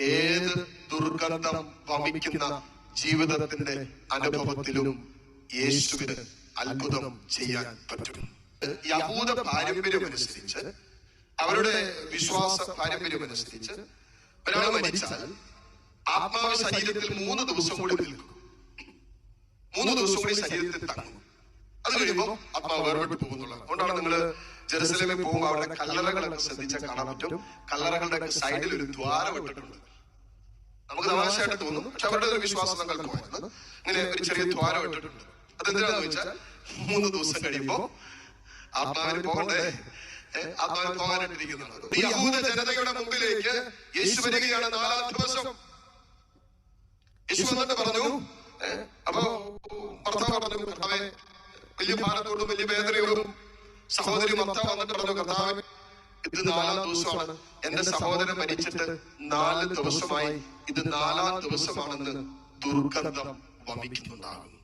ഏത് ദുർഗന്ധം വമിക്കുന്ന ജീവിതത്തിന്റെ അനുഭവത്തിലും യേശുവിന് അത്ഭുതം ചെയ്യാൻ പറ്റും. യഹൂദ പാരമ്പര്യമനുസരിച്ച് അവരുടെ വിശ്വാസ പാരമ്പര്യമനുസരിച്ച് ഒരാൾ മരിച്ചാൽ ആത്മാവ് ശരീരത്തിൽ മൂന്ന് ദിവസം കൂടി നിൽക്കും. മൂന്ന് ദിവസം കൂടി ശരീരത്തിൽ തങ്ങും. അത് കഴിയുമ്പോൾ ആത്മാവ് വേർപെട്ട് പോകുന്നുള്ളത് അതുകൊണ്ടാണ് നിങ്ങൾ ജെറുസലേമിൽ പോകുമ്പോൾ അവിടെ കല്ലറകളൊക്കെ ശ്രദ്ധിച്ചാൽ കാണാൻ പറ്റും. കല്ലറകളുടെ സൈഡിൽ ഒരു ദ്വാരം ഇട്ടിട്ടുണ്ട്. നമുക്ക് തമാശയായിട്ട് തോന്നും. പക്ഷെ അവരുടെ ഒരു വിശ്വാസ സങ്കല്പമായിരുന്നു ഇങ്ങനെ ഒരു ചെറിയ ദ്വാരം ഇട്ടിട്ടുണ്ട്. അതെന്തിനാന്ന് വെച്ചാൽ മൂന്ന് ദിവസം കഴിയുമ്പോ ആത്മാവിന് പോകണ്ടേ? ആത്മാവിന് പോകാനായിട്ടിരിക്കുന്നതാണ് ഈ യഹൂദ ജനതയുടെ മുമ്പിലേക്ക് യേശു വരികയാണ് നാലാം ദിവസം. യേശു എന്നിട്ട് പറഞ്ഞു അപ്പോ ഭർത്താവ് പറഞ്ഞു കർത്താവെ വലിയ ഭാരത്തോടും വലിയ വേദനയോടും സഹോദരി മർത്ത വന്നിട്ട് പറഞ്ഞു കർത്താവെ ഇത് നാലാം ദിവസമാണ്. എന്റെ സഹോദരൻ മരിച്ചിട്ട് നാല് ദിവസമായി ഇത് നാലാം ദിവസമാണെന്ന് ദുർഗന്ധം വമിക്കുന്നുണ്ടാകുന്നു.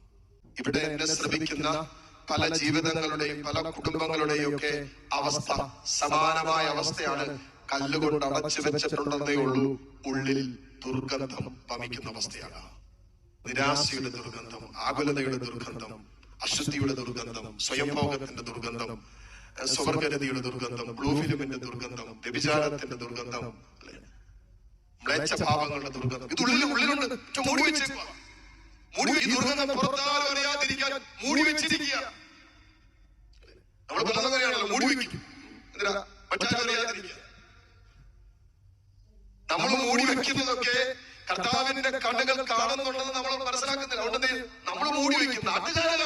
ഇവിടെ എന്നെ ശ്രമിക്കുന്ന പല ജീവിതങ്ങളുടെയും പല കുടുംബങ്ങളുടെയും ഒക്കെ അവസ്ഥ സമാനമായ അവസ്ഥയാണ്. കല്ലുകൊണ്ട് അടച്ചു വെച്ചിട്ടുണ്ടെന്നേ ഉള്ളൂ. ഉള്ളിൽ ദുർഗന്ധം വമിക്കുന്ന അവസ്ഥയാണ്. നിരാശയുടെ ദുർഗന്ധം ആകുലതയുടെ ദുർഗന്ധം അശുദ്ധിയുടെ ദുർഗന്ധം സ്വയംഭോഗത്തിന്റെ ദുർഗന്ധം സ്വവർഗരതിയുടെ ദുർഗന്ധം ബ്ലൂ ഫിലിമിന്റെ ദുർഗന്ധം വ്യഭിചാരത്തിന്റെ ദുർഗന്ധം? മ്ലേച്ഛഭാവങ്ങളുടെ ദുർഗന്ധം. ഇത് ഉള്ളിലുണ്ട്. മൂടി മൂടി ദുർഗന്ധം അറിയാതിരിക്കാൻ മൂടി നമ്മൾ മൂടി വെക്കും. മൂടി വെക്കുന്നതൊക്കെ കർത്താവിന്റെ കണ്ണുകൾ കാണുന്നുണ്ടെന്ന് നമ്മൾ മനസ്സിലാക്കുന്നില്ല. അതുകൊണ്ട് നമ്മൾ മൂടി വെക്കും. നാട്ടുകാരെ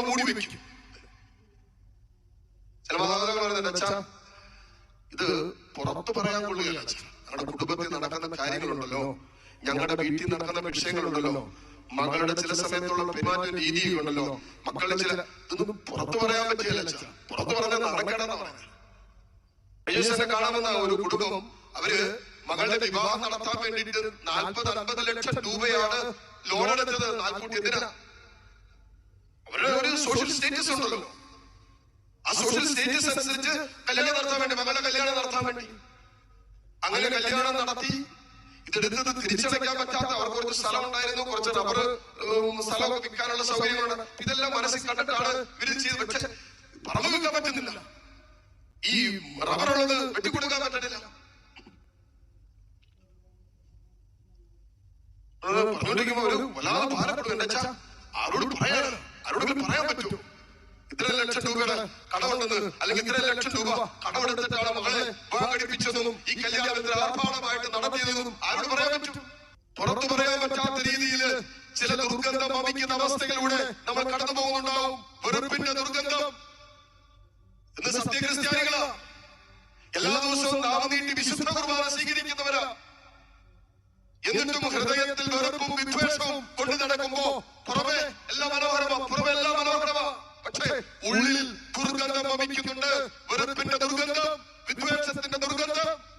നമ്മൾ മൂടി വെക്കും. ചില മാതാപിതാക്കൾ പറയുന്നത് അച്ഛാ ഇത് പുറത്ത് പറയാൻ കൊള്ളുകയല്ല ഞങ്ങളുടെ കുടുംബത്തിൽ നടക്കുന്ന കാര്യങ്ങളുണ്ടല്ലോ. ഞങ്ങളുടെ വീട്ടിൽ നടക്കുന്ന വിഷയങ്ങളുണ്ടല്ലോ. മകളുടെ ചില സമയത്തുള്ള പെരുമാറ്റ രീതിയുണ്ടല്ലോ മക്കളുടെ ചില ഇതൊന്നും പുറത്തു പറയാൻ പറ്റില്ല പുറത്തു പറഞ്ഞാൽ നടക്കണമെന്നാണ് കാണാമെന്ന ഒരു കുടുംബം. അവർ മകളുടെ വിവാഹം നടത്താൻ വേണ്ടിയിട്ട് നാൽപ്പത് അൻപത് ലക്ഷം രൂപയാണ് ലോൺ എടുത്തത് നാൽപ്പത്തി അവരുടെ ഒരു സോഷ്യൽ സ്റ്റേറ്റസ് ഉണ്ടല്ലോ. ആ സോഷ്യൽ സ്റ്റേറ്റസ് അനുസരിച്ച് കല്യാണം നടത്താൻ വേണ്ടി മകളുടെ കല്യാണം നടത്താൻ വേണ്ടി. അങ്ങനെ കല്യാണം നടത്തി ഇതെടുത്തത് തിരിച്ചടയ്ക്കാൻ പറ്റാത്ത അവർക്ക് കുറച്ച് സ്ഥലം ഉണ്ടായിരുന്നു. കുറച്ച് റബ്ബർ സ്ഥലമൊക്കെ വിൽക്കാനുള്ള സൗകര്യങ്ങളുണ്ട് ഇതെല്ലാം മനസ്സിൽ കണ്ടിട്ടാണ് ഇവർ ചെയ്ത് പക്ഷെ പറമ്പ് വിൽക്കാൻ പറ്റുന്നില്ല. ഈ റബ്ബറുള്ളത് വെട്ടിക്കൊടുക്കാൻ പറ്റത്തില്ല. അത് പറഞ്ഞുകൊണ്ടിരിക്കുമ്പോ ഒരു വല്ലാതെ ഭാരപ്പെടും. എന്താ ആരോട് പറയാൻ ആരോടെങ്കിലും പറയാൻ പറ്റും. ഇത്ര ലക്ഷം രൂപയുടെ കടമുണ്ടെന്ന് അല്ലെങ്കിൽ ഇത്ര ലക്ഷം രൂപ കടമെടുത്തിട്ടാണ് മകളെ വിവാഹം കഴിപ്പിച്ചതെന്നും ഈ കല്യാണത്തിൽ ആർഭാടമായിട്ട് നടത്തിയതെന്നും ആരോട് പറയാൻ പറ്റും. പുറത്തു പറയാൻ പറ്റാത്ത രീതിയിൽ ചില ദുർഗന്ധം വമിക്കുന്ന അവസ്ഥകളിലൂടെ നമ്മൾ കടന്നു പോകുന്നുണ്ടാവും. വെറുപ്പിന്റെ ദുർഗന്ധം. ഇന്ന് സത്യക്രിസ്ത്യാനികളാ. എല്ലാ ദിവസവും നാമനീട്ടി വിശുദ്ധ കുർബാന സ്വീകരിക്കുന്നവരാ. എന്നിട്ടും ഹൃദയത്തിൽ വെറുപ്പും വിദ്വേഷവും കൊണ്ടു നടക്കുമ്പോ പുറമെ എല്ലാം മനോഹരമാ പുറമെ എല്ലാം മനോഹരമാ പക്ഷേ ഉള്ളിൽ ദുർഗന്ധം വമിക്കുന്നുണ്ട്. വെറുപ്പിന്റെ ദുർഗന്ധം വിദ്വേഷത്തിന്റെ ദുർഗന്ധം.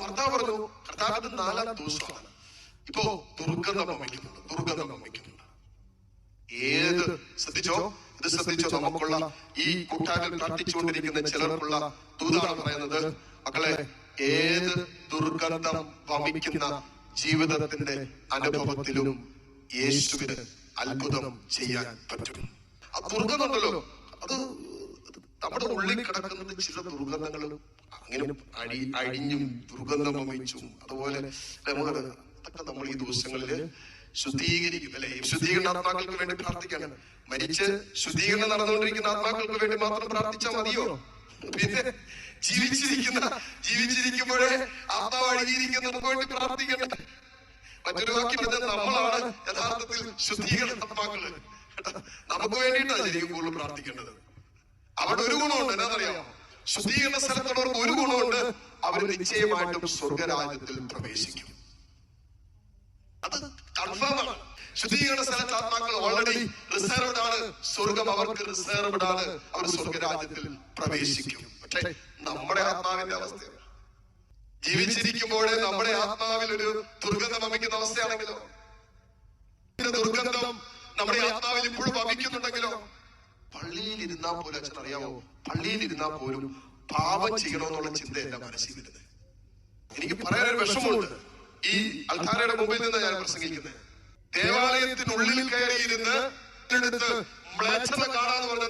ഭർത്താവ് പറഞ്ഞു കർത്താവ് ഇത് നാലാം ദിവസമാണ്. ഇപ്പോ ദുർഗന്ധം വമിക്കുന്നുണ്ട് ദുർഗന്ധം വമിക്കുന്നുണ്ട്. ഏത് ശ്രദ്ധിച്ചോ? ഇത് ശ്രദ്ധിച്ചോ? നമുക്കുള്ള ഈ കൂട്ടാരിൽ പ്രാർത്ഥിച്ചുകൊണ്ടിരിക്കുന്ന ചിലർക്കുള്ള ദൂതാണ് പറയുന്നത്. മക്കളെ ഏത് ദുർഗന്ധം വമിക്കുന്ന ജീവിതത്തിന്റെ അനുഭവത്തിലും യേശുവിന് അത്ഭുതം ചെയ്യാൻ പറ്റും. ആ ദുർഗന്ധമുണ്ടല്ലോ അത് നമ്മുടെ ഉള്ളിൽ കിടക്കുന്ന ചില ദുർഗന്ധങ്ങളും അങ്ങനെ അടി അഴിഞ്ഞും ദുർഗന്ധം വമിച്ചും. അതുപോലെ നമുക്ക് അതൊക്കെ നമ്മൾ ഈ ദിവസങ്ങളിൽ ശുദ്ധീകരിക്കും അല്ലെ? ശുദ്ധീകരണ ആത്മാക്കൾക്ക് വേണ്ടി പ്രാർത്ഥിക്കണം. മരിച്ച് ശുദ്ധീകരണം നടന്നുകൊണ്ടിരിക്കുന്ന ആത്മാക്കൾക്ക് വേണ്ടി മാത്രം പ്രാർത്ഥിച്ചാൽ മതിയോ? പിന്നെ ജീവിച്ചിരിക്കുന്ന ജീവിച്ചിരിക്കുമ്പോഴേ ആത്മാവ് അഴിഞ്ഞിരിക്കുന്നതിന് വേണ്ടി പ്രാർത്ഥിക്കണ്ടേ മറ്റൊരു വാക്യം നമ്മളാണ് യഥാർത്ഥത്തിൽ ശുദ്ധീകരണ ആത്മാക്കൾ? നമുക്ക് വേണ്ടിയിട്ടാണ് ശരിക്കും കൂടുതൽ പ്രാർത്ഥിക്കേണ്ടത്. അവിടെ ഒരു ഗുണമുണ്ട് എന്നറിയാമോ ശുദ്ധീകരണ സ്ഥലത്തുള്ളവർക്ക് ഒരു ഗുണമുണ്ട് അവർ നിശ്ചയമായിട്ടും സ്വർഗരാജ്യത്തിൽ പ്രവേശിക്കും. അത് കൺഫേം ആണ്. ശുദ്ധീകരണ സ്ഥലത്ത് ആത്മാക്കൾ ഓൾറെഡി റിസർവ്ഡ് ആണ്. സ്വർഗം അവർക്ക് റിസർവ്ഡ് ആണ്. അവർ സ്വർഗരാജ്യത്തിൽ പ്രവേശിക്കും. പക്ഷെ നമ്മുടെ ആത്മാവിന്റെ അവസ്ഥ ജീവിച്ചിരിക്കുമ്പോഴേ നമ്മുടെ ആത്മാവിൽ ഒരു ദുർഗന്ധം വമിക്കുന്ന അവസ്ഥയാണെങ്കിലോ? ദുർഗന്ധം നമ്മുടെ ആത്മാവിൽ ഇപ്പോഴും വമിക്കുന്നുണ്ടെങ്കിലോ? പള്ളിയിൽ ഇരുന്നാ പോലും അച്ഛൻ അറിയാമോ പള്ളിയിൽ ഇരുന്നാ പോലും പാപം ചെയ്യണമെന്നുള്ള ചിന്ത എന്റെ മനസ്സിൽ വരുന്നത്. എനിക്ക് പറയാനൊരു വിഷമമുണ്ട്. ഈ അൽത്താരയുടെ മുമ്പിൽ നിന്ന് ഞാൻ പ്രസംഗിക്കുന്നത്. ദേവാലയത്തിനുള്ളിൽ കയറിയിരുന്ന് എടുത്ത് മ്ലേച്ഛത കാണാന്ന് പറഞ്ഞ